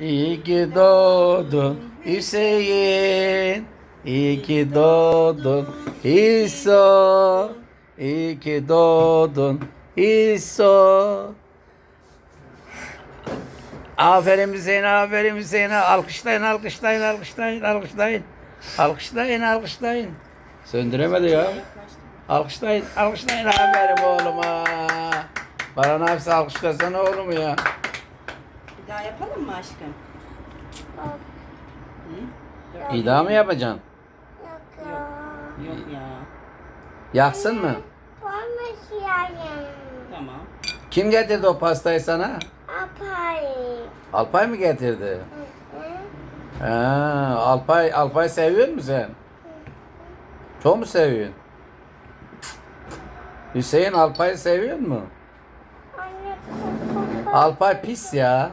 İyi ki doğdun Hüseyin. İyi ki doğdun İso. İyi ki doğdun İso. Aferin Hüseyin'e, aferin Hüseyin'e. Alkışlayın, alkışlayın, alkışlayın, alkışlayın. Alkışlayın, alkışlayın. Söndüremedi ya. Alkışlayın, alkışlayın aferin oğluma. Ne yapsa alkışlasana oğlumu ya. Bir daha yapalım mı aşkım? Hı? İyi daha mı yapacaksın? Yok ya. Yaksın mı? Tamam. Kim getirdi o pastayı sana? Alpay mı getirdi? Ha, Alpay, Alpay seviyor musun sen? Çok mu seviyorsun? Hüseyin Alpay'ı seviyor mu? Alpay pis ya.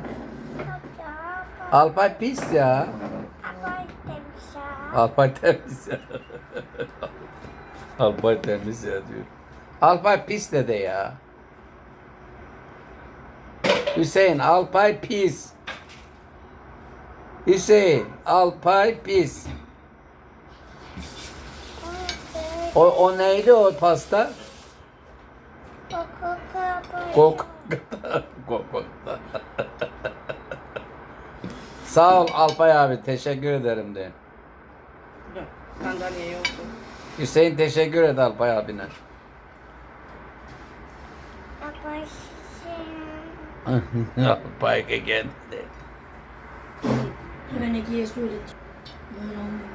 Alpay pis ya. Alpay temiz ya. Alpay temiz ya diyor. Alpay pis dede ya. Hüseyin Alpay pis. Hüseyin Alpay pis. O, o neydi o pasta? Kok. Kok. Sağ ol Alpay abi teşekkür ederim de. Yok. Sandalye yoktu. Hüseyin teşekkür et Alpay abine. Alpay geldi. Önekiye söyledim. Böyle olmuyor.